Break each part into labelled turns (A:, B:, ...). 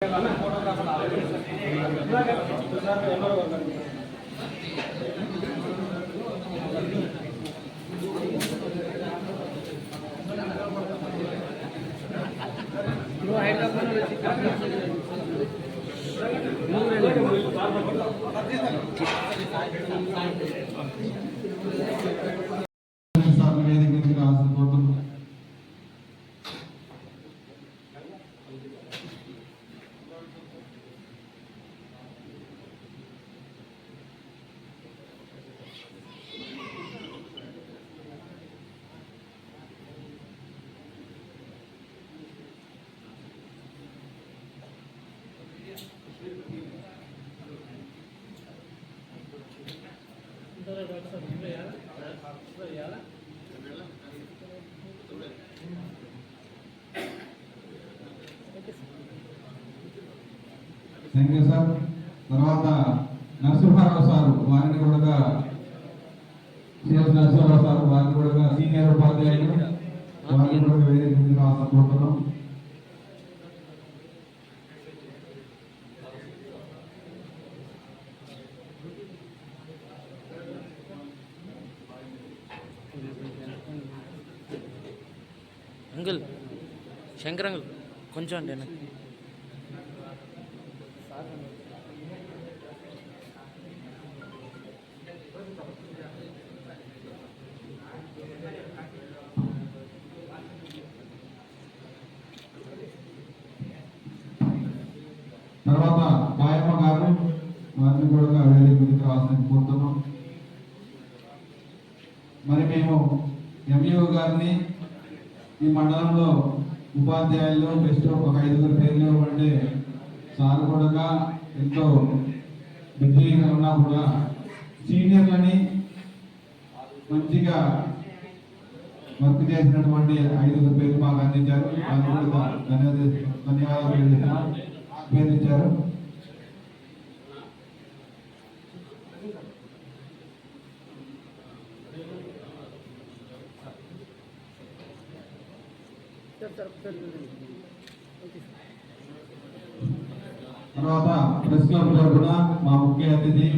A: ファンの皆さん thank you sir. తర్వాత Narasimha Rao sir వారిని కూడా సిఎస్ నరసింహారావు సార్ వారిని కూడా సీనియర్ ఉపాధ్యాయులు. వారిని కూడా వేదిక మీదకి రావాల్సిన உங்கள் சங்கரங்கள் கொஞ்சம் எனக்கு. ఎంతో బిజీగా ఉన్నా కూడా సీనియర్లని మంచిగా వర్క్ చేసినటువంటి ఐదుగురు పేర్లు మాకు అందించారు ధన్యవాదాలు ధన్యవాదాలు తెలియజేస్తున్నాం. పేర్లు ఇచ్చారు తర్వాత ప్రెస్ క్లబ్ తరఫున మా ముఖ్య అతిథి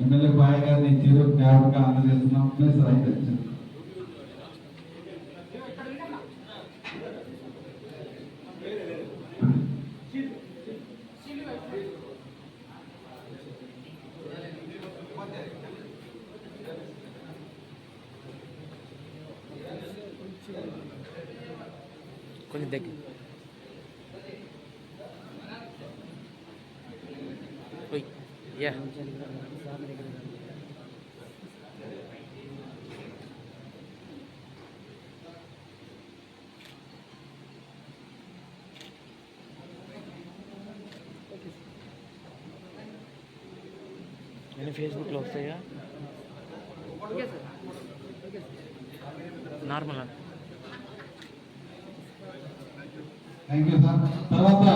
A: ఎమ్మెల్యే బాయ్ గారిని ఇచ్చారు జ్ఞాపకంగా అందజేస్తున్నాం ప్లీజ్ రైట్ వచ్చారు
B: కొంచెం దగ్గర యా నేను ఫేస్బుక్లో వస్తాయా నార్మల్ అన్న
A: థ్యాంక్ యూ సార్ తర్వాత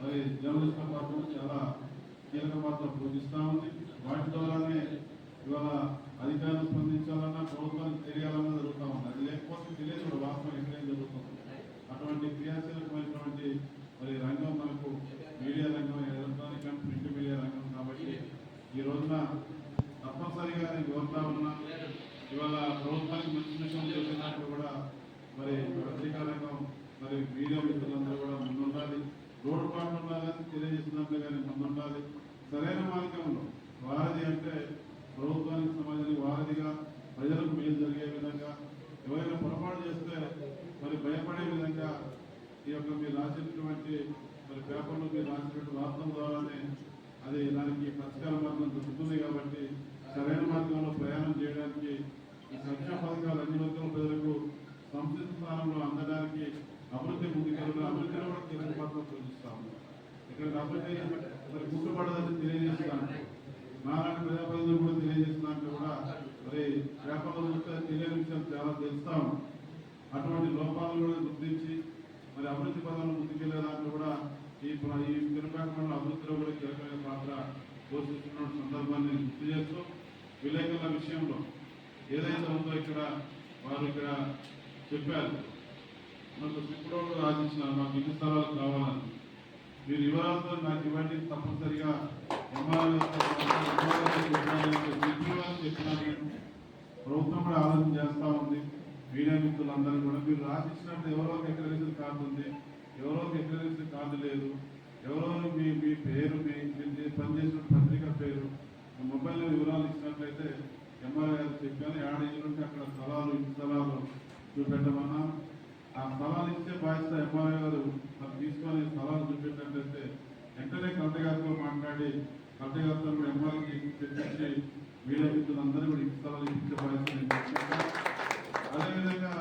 C: మరి జర్నలిస్ట్ డిపార్ట్మెంట్ చాలా కీలక పాత్ర పోషిస్తూ ఉంది. వాటి ద్వారానే ఇవాళ అధికారులు స్పందించాలన్నా ప్రభుత్వానికి తెలియాలన్నా జరుగుతూ ఉంది. అది లేకపోతే తెలియదు వాస్తవం ఎక్కడేం జరుగుతుంది అటువంటి క్రియాశీలకమైనటువంటి మరి రంగం మనకు మీడియా రంగం ఎలక్ట్రానిక్ అండ్ ప్రింట్ మీడియా రంగం కాబట్టి ఈ రోజున తప్పనిసరిగా నేను కోరుతా ఉన్నా ఇవాళ ప్రభుత్వానికి మంచి విషయం చేసినట్టు కూడా మరి పత్రికా రంగం మరి మీడియా మిత్రులందరూ కూడా ముందుండాలి. తోడ్పాటు ఉండాలని తెలియజేస్తున్నట్లుగానే ముందుండాలి. సరైన మార్గంలో వారధి అంటే ప్రభుత్వానికి సమాజానికి వారధిగా ప్రజలకు మేలు జరిగే విధంగా ఎవరైనా పొరపాటు చేస్తే మరి భయపడే విధంగా ఈ యొక్క మీరు రాసినటువంటి మరి పేపర్లో మీరు రాసినటువంటి వార్తల ద్వారానే అది దానికి పరిష్కార మార్గం దొరుకుతుంది కాబట్టి సరైన మార్గంలో ప్రయాణం చేయడానికి ఈ సంక్షేమ పథకాలు అన్ని వర్గం ప్రజలకు సంస్థ స్థానంలో అందడానికి అభివృద్ధి ముందుకెళ్ళడం అభివృద్ధిలో కూడా కీలక పాత్ర పోషిస్తాము. ఇక్కడ అభివృద్ధి మరి గుర్తుపడదని తెలియజేస్తాను నారాయణ ప్రజాప్రతినిధులు కూడా తెలియజేస్తున్నాక కూడా మరి వ్యాపారం తెలియని విషయాలు చాలా తెలుస్తాము అటువంటి లోపాలను కూడా గుర్తించి మరి అభివృద్ధి పదాలను ముందుకెళ్ళే దాంట్లో కూడా ఈ ఈ తిరుపతి అభివృద్ధిలో కూడా కీలకమైన పాత్ర పోషిస్తున్న సందర్భాన్ని గుర్తు చేస్తూ విలేకరుల విషయంలో ఏదైతే ఉందో ఇక్కడ వారు ఇక్కడ చెప్పారు. మనకు ఇప్పుడు రాజించినారు మాకు ఇన్ని స్థలాలు కావాలని. మీరు వివరాలతో నాకు ఇవ్వండి తప్పనిసరిగా ఎంఆర్ఓ నేను ప్రభుత్వం కూడా ఆలోచన చేస్తా ఉంది. మీడియా మిత్రులందరూ కూడా మీరు రాసిచ్చినట్టు ఎవరో ఎక్కడేసిన కార్డు ఉంది. ఎవరో ఎక్కడేసిన కార్డు లేదు. ఎవరో మీ మీ పేరు మీ పనిచేసిన పత్రిక పేరు మొబైల్ వివరాలు ఇచ్చినట్లయితే ఎంఆర్ఐ గారు చెప్పాను యాడ్ ఉంటే అక్కడ స్థలాలు ఇంటి స్థలాలు చూపెట్టమన్నా ఆ స్థలాలు ఇచ్చే బాధ్యత ఎంఆర్ఓ గారు మరి తీసుకొని స్థలాలు చూపించినట్లయితే వెంటనే కలెక్టర్ గారితో మాట్లాడి కలెక్టర్ గారితో కూడా ఎంఆర్ఓకి తెప్పించి వీళ్ళ మిత్రులందరూ కూడా ఇంటి స్థలాలు ఇచ్చే బాధ్యత అదేవిధంగా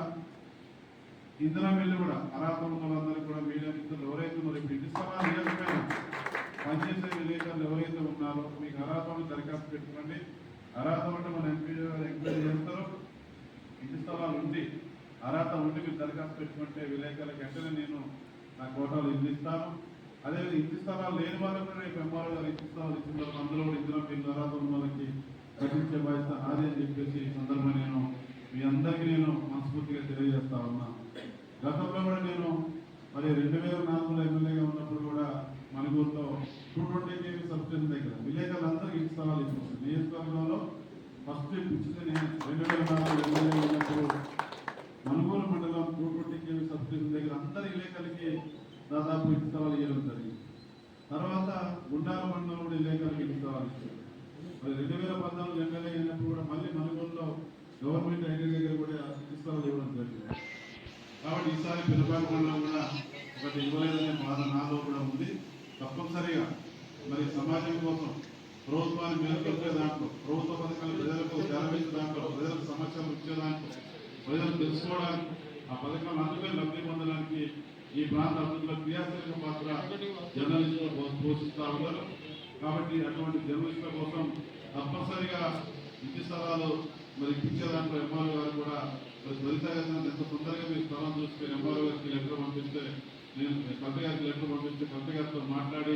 C: ఇంధన మిల్లు కూడా అర్హత ఉన్న కూడా మీడియా మిత్రులు ఎవరైతే మరి ఇప్పుడు ఇంటి స్థలాలు ఇవ్వకపోయినా పనిచేసే విలేకరులు ఎవరైతే ఉన్నారో మీకు అర్హత దరఖాస్తు పెట్టుకోండి. అర్హత అంటే మన ఎంపీ ఎంక్వైరీ చేస్తారు. ఇంటి స్థలాలు ఉండి అర్హత ఉండి మీరు దరఖాస్తు పెట్టుకుంటే విలేకరులకు వెంటనే నేను నా కోటాలు ఇల్లు అదేవిధంగా ఇంటి లేని వాళ్ళకు రేపు ఎంఆర్ఓ గారు ఇంటి స్థలాలు ఇచ్చిన అందులో కూడా ఇందులో మీరు అర్హత ఉన్న వాళ్ళకి కట్టించే బాధ్యత నాదే అని చెప్పేసి ఈ సందర్భంగా నేను మీ అందరికీ నేను మనస్ఫూర్తిగా తెలియజేస్తా ఉన్నా. గతంలో కూడా నేను మరి రెండు వేల నాలుగులో ఎమ్మెల్యేగా ఉన్నప్పుడు కూడా మణిపూర్లో టూ ట్వంటీ కేవీ సబ్స్టేషన్ దగ్గర విలేకరులందరికీ ఇంటి స్థలాలు ఇచ్చారు నియోజకవర్గంలో ఫస్ట్ ఇచ్చింది నేను. రెండు వేల నాలుగు ఎమ్మెల్యేగా ఉన్నప్పుడు మనుగోలు మండలం టూ సబ్స్టేషన్ దగ్గర అందరి విలేకరులకి దాదాపు ఇంటి స్థలాలు ఇవ్వడం జరిగింది తర్వాత గుండాల మండలం కూడా విలేకరులకి ఇంటి ఇచ్చారు మరి రెండు వేల పద్నాలుగు ఎమ్మెల్యే అయినప్పుడు కూడా మళ్ళీ నలుగురులో గవర్నమెంట్ ఐటీ దగ్గర కూడా ఇంటి స్థలాలు ఇవ్వడం జరిగింది కాబట్టి ఈసారి పిల్లపాటి మండలం కూడా ఒకటి ఇవ్వలేదనే బాధ నాలో కూడా ఉంది. తప్పనిసరిగా మరి సమాజం కోసం ప్రభుత్వాన్ని మేలుకొల్పే దాంట్లో ప్రభుత్వ పథకాలు ప్రజలకు చేరవేసే దాంట్లో ప్రజలకు సమస్యలు ఇచ్చే దాంట్లో ప్రజలు తెలుసుకోవడానికి ఆ పథకాలు అందుకే లబ్ధి పొందడానికి ఈ ప్రాంత అభివృద్ధిలో క్రియాశీలక పాత్ర జర్నలిస్టులు పోషిస్తా ఉన్నారు. కాబట్టి అటువంటి జర్నలిస్టుల కోసం తప్పనిసరిగా ఇంటి స్థలాలు మరి ఇచ్చే దాంట్లో ఎంఆర్ఓ గారు కూడా మరి త్వరితగతిన ఎంత తొందరగా మీరు స్థలం చూస్తే ఎంఆర్ఓ గారికి లెటర్ పంపిస్తే నేను కలెక్టర్ గారికి లెటర్ పంపిస్తే కలెక్టర్ గారితో మాట్లాడి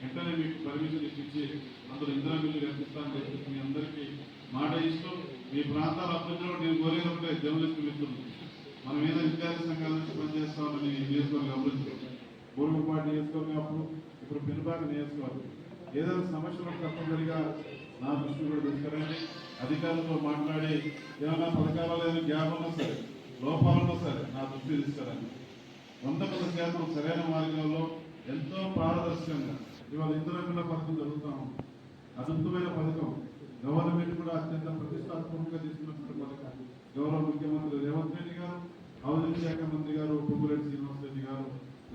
C: వెంటనే మీకు పర్మిషన్ ఇప్పించి అందులో ఇంధన బిల్లు కల్పిస్తానని చెప్పి మీ అందరికీ మాట ఇస్తూ మీ ప్రాంతాల అభివృద్ధిలో నేను కోరేది ఒకటే మిత్రులు మనం ఏదో విద్యార్థి సంఘాల నుంచి పనిచేస్తామని నియోజకవర్గం అభివృద్ధి పూర్వపాటి నియోజకవర్గం అప్పుడు ఇప్పుడు పెనుబాక నియోజకవర్గం ఏదైనా సమస్యలు తప్పనిసరిగా నా దృష్టి కూడా తీసుకురండి. అధికారులతో మాట్లాడి ఏమైనా పథకాలు ఏదైనా గ్యాప్ ఉన్నా సరే లోపాలున్నా సరే నా దృష్టి తీసుకురండి. వంద పది శాతం సరైన మార్గంలో ఎంతో పారదర్శకంగా ఇవాళ ఇంద్రమిల్ల పథకం జరుగుతాము అద్భుతమైన పథకం. గవర్నమెంట్ కూడా అత్యంత ప్రతిష్టాత్మకంగా తీసుకున్నటువంటి పథకం గౌరవ ముఖ్యమంత్రి రేవంత్ రెడ్డి గారు హౌసింగ్ శాఖ మంత్రి గారు పొంగులేటి శ్రీనివాస్ రెడ్డి గారు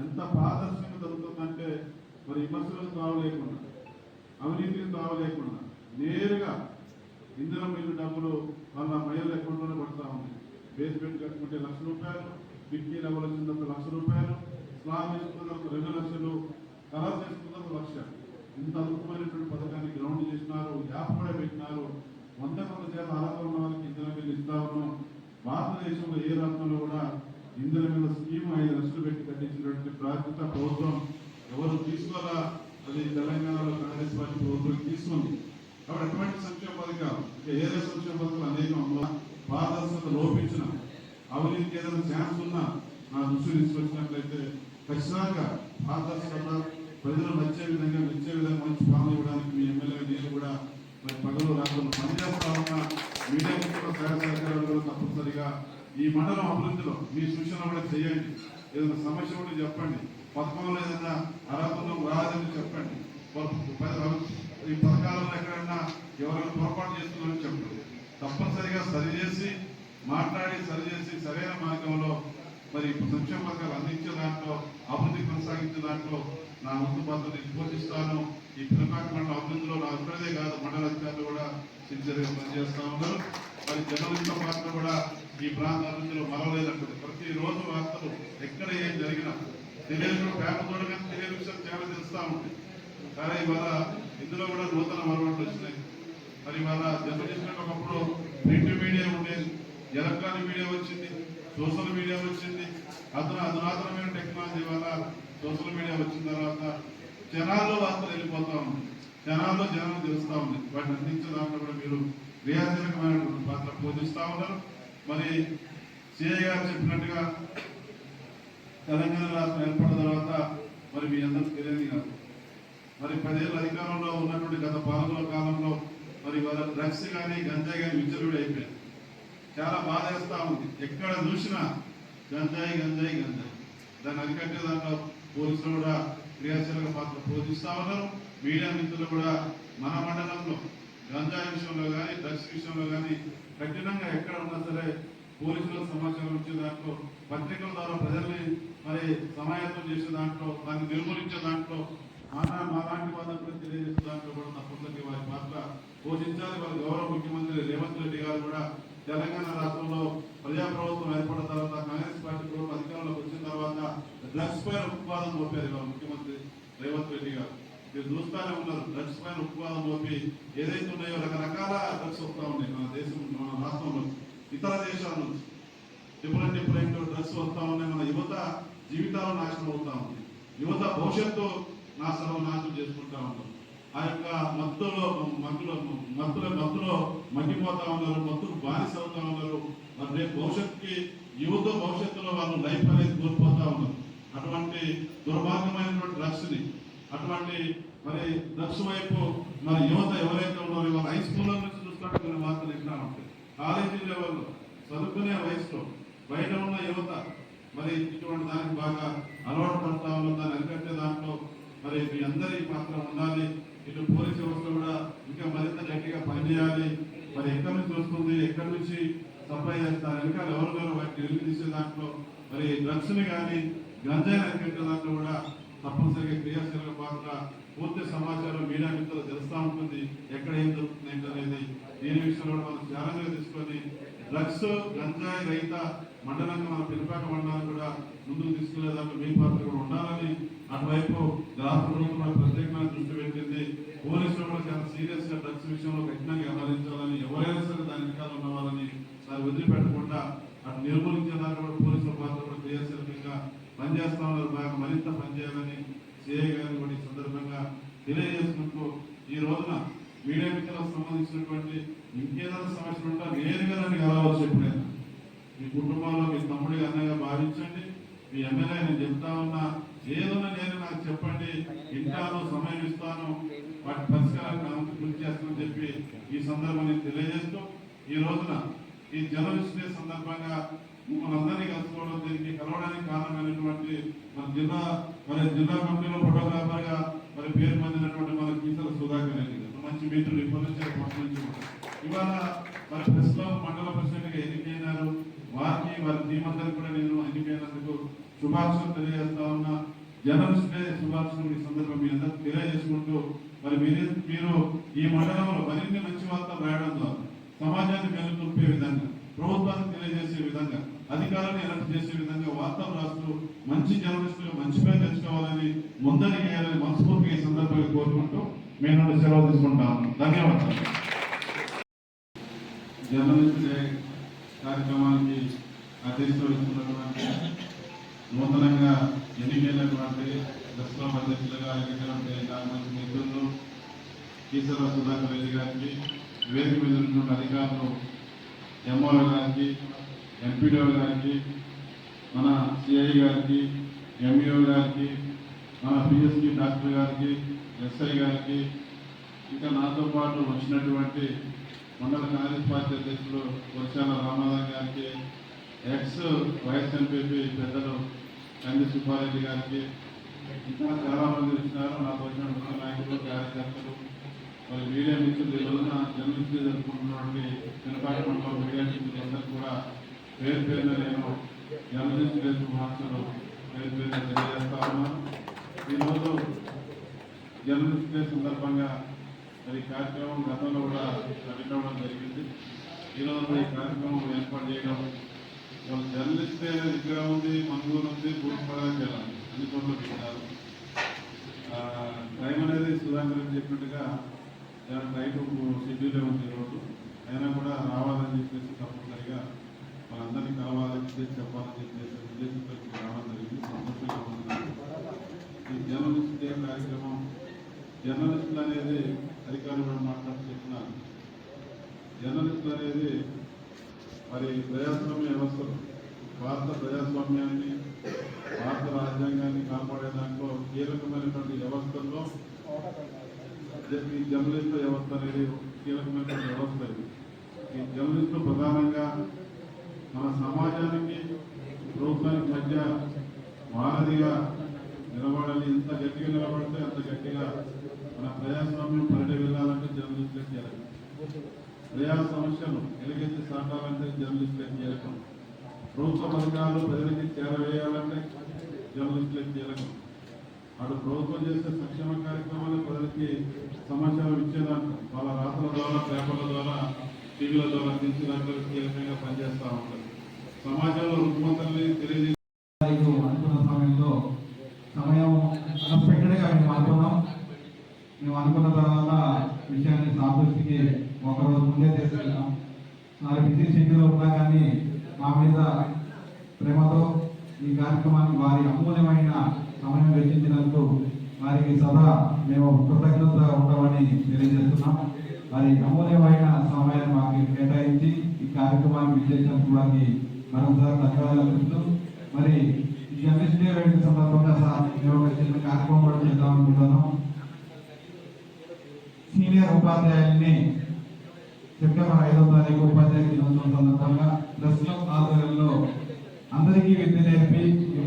C: ఎంత పారదర్శకంగా జరుగుతుందంటే మరి విమర్శలకు తావలేకుండా అవినీతికి తావలేకుండా నేరుగా ఇంధనం మీద డబ్బులు వాళ్ళ మహిళల అకౌంట్లోనే పడతా ఉంది. బేస్మెంట్ కట్టుకుంటే లక్ష రూపాయలు కిడ్నీ లెవెల్ వచ్చినంత లక్ష రూపాయలు స్లాబ్ వేసుకున్నంత రెండు లక్షలు ఇంత అద్భుతమైనటువంటి పథకాన్ని గ్రౌండ్ చేసినారు యాప్ కూడా పెట్టినారు. వంద కొంత శాతం అర్హత ఉన్న వాళ్ళకి ఇంధన మిల్లు ఇస్తా ఉన్నాం. భారతదేశంలో ఏ రాష్ట్రంలో కూడా ఇంధన మీద స్కీమ్ ఐదు లక్షలు పెట్టి కట్టించినటువంటి బాధ్యత ప్రభుత్వం ఎవరు తీసుకోరా అది తెలంగాణలో కాంగ్రెస్ పార్టీ ప్రభుత్వం తీసుకుంది. కాబట్టి అటువంటి సంక్షేమ పథకాలు ఏదైనా సంక్షేమ పథకాలు అనేకం పారదర్శకత లోపించిన అవినీతికి ఏదైనా ఛాన్స్ ఉన్నా నా దృష్టి తీసుకొచ్చినట్లయితే ఖచ్చితంగా పారదర్శకత ప్రజలు నచ్చే విధంగా మెచ్చే విధంగా మంచి పాలన ఇవ్వడానికి మీ ఎమ్మెల్యే నేను కూడా మరి పగలు రాత్రులు పనిచేస్తా ఉన్న మీడియా కూడా సహాయ సహకారాలు తప్పనిసరిగా ఈ మండలం అభివృద్ధిలో మీ సూచన కూడా చేయండి. ఏదైనా సమస్య కూడా చెప్పండి. పథకంలో ఏదైనా అర్హత రాదని చెప్పండి. ఎక్కడైనా ఎవరైనా పొరపాటు చేస్తున్నారని చెప్పండి. తప్పనిసరిగా సరిచేసి మాట్లాడి సరిచేసి సరైన మార్గంలో మరి సంక్షేమ పథకాలు అందించే దాంట్లో అభివృద్ధి కొనసాగించే దాంట్లో నా ముందు పాత్ర పోషిస్తాను ఈ పిల్లపాక మండల అభివృద్ధిలో నా ఒక్కడే కాదు మండల అధికారులు కూడా సిన్సియర్గా పనిచేస్తా ఉన్నారు. మరి జర్నలిస్టుల పాత్ర కూడా ఈ ప్రాంత అభివృద్ధిలో మరవలేదంటుంది ప్రతిరోజు వార్తలు ఎక్కడ ఏం జరిగినా తెలియదు పేపర్ చూడగానే తెలియని విషయం చాలా తెలుస్తా ఉంటాయి. కానీ ఇవాళ ఇందులో కూడా నూతన మరవట్లు వచ్చినాయి. మరి ఇవాళ జర్నలిస్టులకు ఒకప్పుడు ప్రింట్ మీడియా ఉండేది ఎలక్ట్రానిక్ మీడియా వచ్చింది సోషల్ మీడియా వచ్చింది. అతను అధునాతనమైన టెక్నాలజీ వల్ల సోషల్ మీడియా వచ్చిన తర్వాత జనాల్లో వార్తలు వెళ్ళిపోతా ఉంది. జనాల్లో జనాలు తెలుస్తా ఉంది. వాటిని అందించే దాంట్లో కూడా మీరు క్రియాశీలకమైనటువంటి పాత్ర పోషిస్తూ ఉన్నారు. మరి సిఐ గారు చెప్పినట్టుగా తెలంగాణ రాష్ట్రం ఏర్పడిన తర్వాత మరి మీ అందరికీ తెలియదు కాదు. మరి పదేళ్ళ అధికారంలో ఉన్నటువంటి గత పాలకుల కాలంలో మరి వాళ్ళ డ్రగ్స్ కానీ గంజాయి కానీ విచ్చలుడు అయిపోయింది చాలా బాధ వేస్తూ ఉంది. ఎక్కడ చూసినా గంజాయి గంజాయి గంజాయి. దాన్ని అరికట్టే దాంట్లో పోలీసులు కూడా క్రియాశీలక పాత్ర పోషిస్తా ఉన్నారు. మీడియా మిత్రులు కూడా మన మండలంలో గంజాయి విషయంలో కానీ డ్రగ్స్ విషయంలో కానీ కఠినంగా ఎక్కడ ఉన్నా సరే పోలీసులకు సమాచారం ఇచ్చే దాంట్లో పత్రికల ద్వారా ప్రజల్ని మరి సమాయత్తం చేసే దాంట్లో దాన్ని నిర్మూలించే దాంట్లో ఆనా మాలాంటి వాళ్ళకు తెలియజేసే దాంట్లో కూడా తప్పనిసరిగా వారి పాత్ర పోషించాలి. వారి గౌరవ ముఖ్యమంత్రి రేవంత్ రెడ్డి గారు కూడా తెలంగాణ రాష్ట్రంలో ప్రజాప్రభుత్వం ఏర్పడిన తర్వాత కాంగ్రెస్ పార్టీ ప్రభుత్వం అధికారంలోకి వచ్చిన తర్వాత డ్రగ్స్ పైన ఉత్పాదన మోపారు ఇవాళ ముఖ్యమంత్రి రేవంత్ రెడ్డి గారు. మీరు చూస్తానే ఉన్నారు డ్రగ్స్ పైన ఉత్పాదన మోపి ఏదైతే ఉన్నాయో రకరకాల డ్రగ్స్ వస్తూ ఉన్నాయి మన దేశం మన రాష్ట్రంలో ఇతర దేశాల నుంచి. డిఫరెంట్ డిఫరెంట్ డ్రగ్స్ వస్తూ ఉన్నాయి మన యువత జీవితాలు నాశనం అవుతా ఉంది యువత భవిష్యత్తు నా సర్వనాశనం చేసుకుంటా ఉంటాం ఆ యొక్క మత్తులో మత్తులో మత్తుల మత్తులో మగ్గిపోతా ఉన్నారు మత్తుకు బానిస అవుతా ఉన్నారు. మరి రేపు భవిష్యత్తుకి యువత భవిష్యత్తులో వాళ్ళు లైఫ్ అనేది కోల్పోతా ఉన్నారు. అటువంటి దుర్మార్గమైనటువంటి డ్రగ్స్ని అటువంటి మరి డ్రగ్స్ వైపు మరి యువత ఎవరైతే ఉన్నారో ఇవాళ హై స్కూల్లో నుంచి చూస్తుంటే కొన్ని వార్తలు ఎట్లా ఉంటాయి కాలేజీ లెవెల్లో చదువుకునే వయసులో బయట ఉన్న యువత మరి ఇటువంటి దానికి బాగా అలవాటు పడతా ఉన్న దాన్ని అరికట్టే దాంట్లో మరి మీ అందరి పాత్ర ఉండాలి. ఇటు పోలీస్ వ్యవస్థ కూడా ఇంకా మరింత గట్టిగా పనిచేయాలి. మరి ఎక్కడి నుంచి వస్తుంది ఎక్కడి నుంచి సప్లై చేస్తారు వెనకాల ఎవరు వాటిని వెలికి తీసే దాంట్లో మరి డ్రగ్స్ని కానీ గంజాయి అరికట్టే దాంట్లో కూడా తప్పనిసరిగా క్రియాశీలక పాత్ర పూర్తి సమాచారం మీడియా మిత్రులు తెలుస్తూ ఉంటుంది. ఎక్కడ ఏం జరుగుతుంది ఏంటనేది దీని విషయంలో మనం ధ్యానంగా తీసుకొని డ్రగ్స్ గంజాయి రహిత మండలంగా మన పిలిపాక మండలాన్ని కూడా ముందుకు తీసుకెళ్ళేదాకా మీ పాత్ర కూడా ఉండాలని అటువైపు రాష్ట్ర ప్రభుత్వం మన ప్రత్యేకమైన దృష్టి పెట్టింది. పోలీసులు కూడా చాలా సీరియస్గా డ్రగ్స్ విషయంలో కఠినంగా వ్యవహరించాలని ఎవరైనా సరే దాని వెనకాల ఉన్న వాళ్ళని దాన్ని వదిలిపెట్టకుండా అటు నిర్మూలించేదాకా కూడా పోలీసుల పాత్ర కూడా క్రియాశీలకంగా పనిచేస్తా బాగా మరింత పనిచేయాలని సిఐ గారిని కూడా ఈ సందర్భంగా తెలియజేసుకుంటూ ఈ రోజున మీడియా మిత్రులకు సంబంధించినటువంటి ఇంకేదైనా సమస్యలు ఉంటా నేరుగా నన్ను కలవచ్చు ఎప్పుడైనా మీ కుటుంబంలో మీ తమ్ముడి అన్నగా భావించండి. మీ ఎమ్మెల్యే నేను చెప్తా ఉన్నా ఏదన్నా నేను నాకు చెప్పండి ఇంటాను సమయం ఇస్తాను వాటి పరిష్కారానికి నాకు కృషి చేస్తానని చెప్పి ఈ సందర్భాన్ని తెలియజేస్తూ ఈ రోజున ఈ జర్నలిస్ట్ సందర్భంగా సందర్భంగా మనందరినీ కలుసుకోవడం దీనికి కలవడానికి కారణమైనటువంటి మన జిల్లా మరి జిల్లా కమిటీలో ఫోటోగ్రాఫర్గా మరి పేరు పొందినటువంటి మన కీసల సుధాకర్ రెడ్డి గారు. మంచి మిత్రులు ఇప్పటి నుంచి ఇవాళ మరి ప్రెస్లో మండల ప్రెసిడెంట్గా ఎన్నికైనారు. వారికి వారి టీమందరికి కూడా నేను ఎన్నికైనందుకు శుభాకాంక్షలు తెలియజేస్తా ఉన్నా. జర్నలిస్ట్ డే శుభాకాంక్షలు ఈ సందర్భం మీ అందరికి తెలియజేసుకుంటూ మరి మీరు మీరు ఈ మండలంలో మరిన్ని మంచి వార్తలు రాయడం ద్వారా సమాజాన్ని మెరుగుపే విధంగా ప్రభుత్వానికి తెలియజేసే విధంగా అధికారాన్ని ఎలర్ట్ చేసే విధంగా వార్తలు రాస్తూ మంచి జర్నలిస్టులు మంచి పేరు తెచ్చుకోవాలని ముందరి వేయాలని మనస్ఫూర్తిగా ఈ సందర్భంగా కోరుకుంటూ మేము నుండి సెలవు తీసుకుంటాము ధన్యవాదాలు. జర్నలిస్ట్ డే కార్యక్రమానికి అధ్యక్షత వహిస్తున్నటువంటి నూతనంగా ఎన్నికైనటువంటి దశలో అధ్యక్షులుగా ఎన్నికైనటువంటి నాకు మిత్రులు కీసర సుధాకర్ రెడ్డి గారికి వేదిక మీద ఉన్నటువంటి అధికారులు ఎంఓ గారికి ఎంపీడీఓ గారికి మన సిఐ గారికి ఎంఈఓ గారికి మన పిఎస్కి డాక్టర్ గారికి ఎస్ఐ గారికి ఇంకా నాతో పాటు వచ్చినటువంటి మండల కాంగ్రెస్ పార్టీ అధ్యక్షులు వర్షాల రామారావు గారికి ఎక్స్ వైఎస్ ఎంపీపీ పెద్దలు కంది సుబ్బారెడ్డి గారికి ఇంకా చాలామంది వచ్చినారు. వచ్చిన నాయకులు కార్యకర్తలు మరి మీడియా మిత్రులు ఈ రోజున జర్నలిస్టులు జరుపుకుంటున్నటువంటి పినపాటి మండలం మీడియా మిత్రులందరూ కూడా పేరు పేరున నేను జర్నలిస్ట్ డే శుభాకాంక్షలు పేరు పేరున తెలియజేస్తా ఉన్నాను. ఈరోజు జర్నలిస్ట్ డే సందర్భంగా మరి కార్యక్రమం గతంలో కూడా జరగడం జరిగింది. ఈరోజు ఈ కార్యక్రమం ఏర్పాటు చేయడం వాళ్ళు జర్నలిస్ట్ ఇక్కడ ఉంది మంగళూరు ఉంది భూపరా జిల్లా అన్ని చోట్ల పెట్టారు టైం అనేది సుధాకర్ చెప్పినట్టుగా చాలా రైతు షెడ్యూలే ఉంది ఈరోజు అయినా కూడా రావాలని చెప్పేసి తప్పనిసరిగా వాళ్ళందరినీ కలవాలని చెప్పేసి చెప్పాలని చెప్పేసి ఉద్దేశంతో రావడం జరిగింది. సంతోషంగా ఉన్నాను ఈ జర్నలిస్ట్ డే కార్యక్రమం జర్నలిస్టులు అనేది అధికారులు కూడా మాట్లాడుతూ చెప్తున్నారు జర్నలిస్టులు అనేది మరి ప్రజాస్వామ్య వ్యవస్థలు భారత ప్రజాస్వామ్యాన్ని భారత రాజ్యాంగాన్ని కాపాడే దాంట్లో కీలకమైనటువంటి వ్యవస్థల్లో ఈ జర్నలిస్టు వ్యవస్థ అనేది కీలకమైనటువంటి వ్యవస్థ ఇది. ఈ జర్నలిస్టులు ప్రధానంగా మన సమాజానికి ప్రభుత్వానికి మధ్య వారధిగా నిలబడాలి ఎంత గట్టిగా నిలబడితే అంత గట్టిగా మన ప్రజాస్వామ్యం పరిధి వెళ్ళాలంటే జర్నలిస్టులే కీలకం ప్రజా సమస్యలు ఎలుగెత్తి సాటాలంటే జర్నలిస్టులే కీలకం ప్రభుత్వ పథకాలు ప్రజలకి చేరవేయాలంటే జర్నలిస్టులే కీలకం అటు ప్రభుత్వం చేసే సంక్షేమ కార్యక్రమాలు ప్రజలకి సమాచారం ఇచ్చేదాంట్లో వాళ్ళ రాతల ద్వారా పేపర్ల ద్వారా టీవీల ద్వారా తీర్చి దాంట్లో కీలకంగా పనిచేస్తూ ఉంటారు. సమాజంలో రుగ్మతల్ని తెలియజేసే
A: అనుకున్న సమయంలో సమయం అన్ఎక్స్పెక్టెడ్ మేము అనుకున్నాం మేము అనుకున్న తర్వాత విషయాన్ని సాదృష్టికి ఒక రోజు ముందే తీసుకెళ్ళాం నాకు బిజీ షెడ్యూల్ ఉన్నా కానీ మా మీద ప్రేమతో ఈ కార్యక్రమానికి వారి అమూల్యమైన సమయం వెచ్చించినందుకు వారికి సదా మేము కృతజ్ఞతగా ఉండమని తెలియజేస్తున్నాం. మరి అమూల్యమైన సమయాన్ని మాకు కేటాయించి ఈ కార్యక్రమాన్ని విజయించినందుకు వారికి మరొకసారి ధన్యవాదాలు చెప్తూ మరి ఈ జర్నలిస్ట్ డే వేడుక సందర్భంగా సార్ మేము ఒక చిన్న కార్యక్రమం కూడా చేద్దాం అనుకుంటున్నాం. సీనియర్ ఉపాధ్యాయుల్ని సెప్టెంబర్ ఐదో తారీఖు ఉపాధ్యాయ దినోత్సవం సందర్భంగా ప్రస్తుతం ఆధ్వర్యంలో అందరికీ విద్య నేర్పి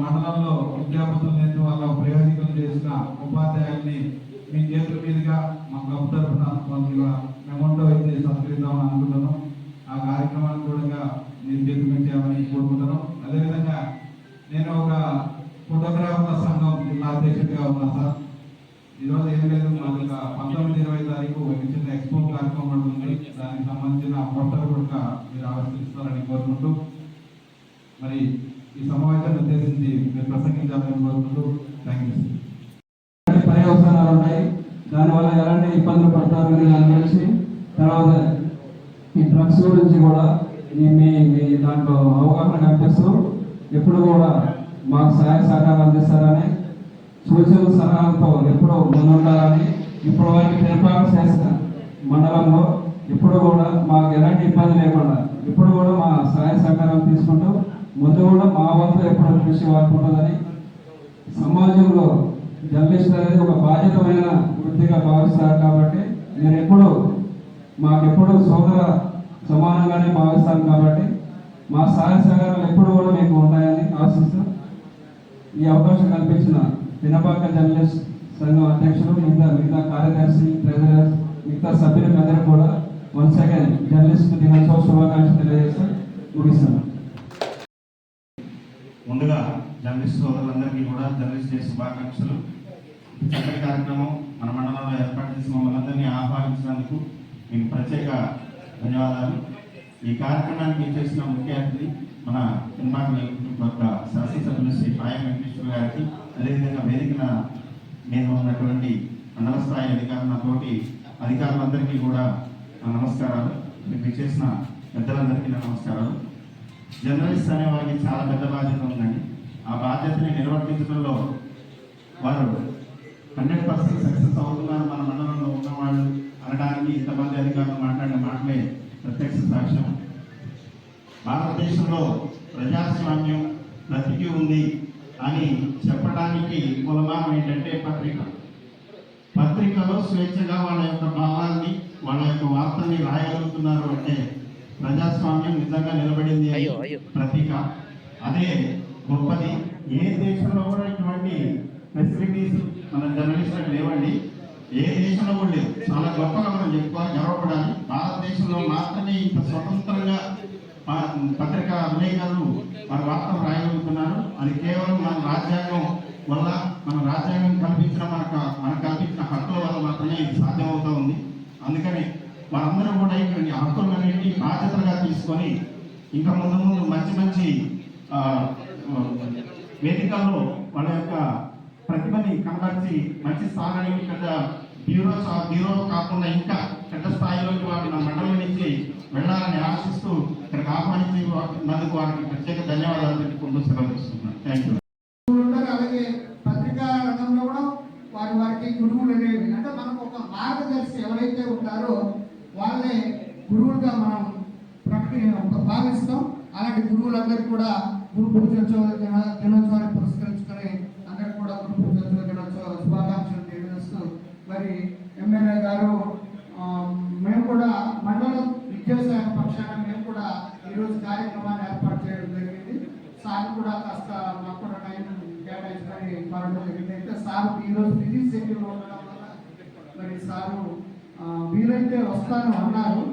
A: మండలంలో విద్యాబుద్ధులు నేర్పి వాళ్ళ ప్రయోజకులు చేసిన ఉపాధ్యాయుల్ని మీ చేతుల మీదుగా మా క్లబ్ తరఫున వాళ్ళకి మెమోంటో అయితే సత్కరిద్దామని అనుకుంటున్నాం ఆ కార్యక్రమాన్ని కూడా మీరు చేతులు పెట్టామని కోరుకుంటున్నాం అదేవిధంగా నేను ఒక ఫోటోగ్రాఫర్ సంఘం జిల్లా అధ్యక్షుడిగా ఉన్నా సార్. ఈరోజు ఏం లేదు మాకు ఒక పంతొమ్మిది ఇరవై తారీఖు ఒక చిన్న ఎక్స్పో కార్యక్రమం కూడా ఉంది. దానికి సంబంధించిన పోస్టర్ కూడా మీరు ఆవిష్కరిస్తారని కోరుకుంటూ మరి సమావేశాన్ని ఉద్దేశించి మీరు ప్రసంగించాలని కోరుకుంటూ థ్యాంక్ యూ
D: ఎలాంటి పర్యవసానాలు ఉన్నాయి. దానివల్ల ఎలాంటి ఇబ్బందులు పడతారని దాని గురించి తర్వాత ఈ డ్రగ్స్ గురించి కూడా ఈ మీ మీ దాంట్లో అవగాహన కల్పిస్తూ ఎప్పుడు కూడా మాకు సహాయ సహకారాలు అందిస్తారని సూచనలు సలహాలతో ఎప్పుడూ ముందుండాలని ఇప్పుడు వారికి పెరపాక చేసిన మండలంలో ఇప్పుడు కూడా మాకు ఎలాంటి ఇబ్బంది లేకుండా ఇప్పుడు కూడా మా సహాయ సహకారం తీసుకుంటూ ముందు కూడా మా వంతు ఎప్పుడు కృషి వాడుకుంటుందని సమాజంలో జర్నలిస్ట్ అనేది ఒక బాధ్యతమైన వృత్తిగా భావిస్తారు కాబట్టి నేను ఎప్పుడు మాకెప్పుడు సోదర సమానంగానే భావిస్తాను కాబట్టి మా సహాయ సహకారాలు ఎప్పుడు కూడా మీకు ఉంటాయని ఆశిస్తూ ఈ అవకాశం కల్పించిన పినపాక జర్నలిస్ట్ సంఘం అధ్యక్షులు మిగతా మిగతా కార్యదర్శి ట్రెజరర్ మిగతా సభ్యులందరూ కూడా వన్స్ అగైన్ జర్నలిస్ట్ దినోత్సవ శుభాకాంక్షలు తెలియజేస్తూ ముగిస్తాను
E: ముందుగా జర్నలిస్ట్ సోదరులందరికీ కూడా జర్నలిస్ట్ డే శుభాకాంక్షలు. చక్కటి కార్యక్రమం మన మండలంలో ఏర్పాటు చేసి మమ్మల్ని అందరినీ ఆహ్వానించినందుకు మీకు ప్రత్యేక ధన్యవాదాలు. ఈ కార్యక్రమానికి చేసిన ముఖ్య అతిథి మన నిర్మాణ యొక్క శాసనసభ్యులు శ్రీ పాయం వెంకటేశ్వర గారికి అదేవిధంగా వేదికన మీద ఉన్నటువంటి మండల స్థాయి అధికారులతోటి అధికారులందరికీ కూడా నమస్కారాలు. మీకు చేసిన పెద్దలందరికీ నా నమస్కారాలు. జర్నలిస్ట్ అనే వారికి చాలా పెద్ద బాధ్యత ఉందండి. ఆ బాధ్యతని నిర్వర్తించడంలో వారు హండ్రెడ్ పర్సెంట్ సక్సెస్ అవుతున్నారు. మన మండలంలో ఉన్నవాళ్ళు అనడానికి ఇంతమంది అధికారులు మాట్లాడిన మాటలే ప్రత్యక్ష సాక్ష్యం. భారతదేశంలో ప్రజాస్వామ్యం బ్రతికి ఉంది అని చెప్పడానికి మూలమానం ఏంటంటే పత్రిక. పత్రికలో స్వేచ్ఛగా వాళ్ళ యొక్క భావాన్ని వాళ్ళ యొక్క వార్తల్ని రాయగలుగుతున్నారు అంటే ప్రజాస్వామ్యం నిజంగా నిలబడింది. ప్రతీక. అదే గొప్పది. ఏ దేశంలో కూడా ఇటువంటి ఫెసిలిటీస్ మన జర్నలిస్టులకు లేవండి. ఏ దేశంలో కూడా లేదు. చాలా గొప్పగా మనం చెప్పుకోవాలి గర్వపడాలి. భారతదేశంలో మాత్రమే ఇంత స్వతంత్రంగా పత్రికా విలేకరులు వారి వార్తలు రాయగలుగుతున్నారు. అది కేవలం మన రాజ్యాంగం వల్ల మన రాజ్యాంగం కల్పించిన మనకు మనకు కల్పించిన హక్కుల వల్ల మాత్రమే ఇది సాధ్యమవుతూ ఉంది. అందుకని మనందరం కూడా ఈ హక్కులన్నింటినీ బాధ్యతలుగా తీసుకొని ఇంకా ముందు ముందు మంచి మంచి వేదికల్లో వాళ్ళ యొక్క ప్రతిభని కనబరిచి మంచి స్థానానికి పెద్ద బ్యూరో సా- బ్యూరో కాకుండా ఇంకా పెద్ద స్థాయిలోకి వారు నా మండలం నుంచి వెళ్ళాలని ఆశిస్తూ ఇక్కడికి ఆహ్వానించినందుకు వారికి ప్రత్యేక ధన్యవాదాలు తెలుపుకుంటూ సెలవుస్తున్నాను థ్యాంక్ యూ
F: అలాగే పత్రికా రంగంలో కూడా వారి వారికి గురువులు అనేవి. అంటే మనకు ఒక మార్గదర్శి ఎవరైతే ఉంటారో వాళ్ళే గురువులుగా మనం ప్రకటి భావిస్తాం. అలాంటి గురువులందరికీ కూడా గురు పూజోత్సవ దినోత్సవాన్ని పురస్కరించుకొని అందరికి కూడా గురు పూజోత్సవ దినోత్సవ శుభాకాంక్షలు తెలియజేస్తూ మరి ఎమ్మెల్యే గారు మేము కూడా మండలం విద్యాశాఖ పక్షాన మేము కూడా ఈరోజు కార్యక్రమాన్ని ఏర్పాటు చేయడం జరిగింది. సార్ కూడా కాస్త మాకు కూడా టైం కేటాయించుకొని కోరడం జరిగింది. అయితే సార్ ఈరోజు బిజీ షెడ్యూల్ ఉండడం వల్ల మరి సారు వీలైతే వస్తాను అన్నారు.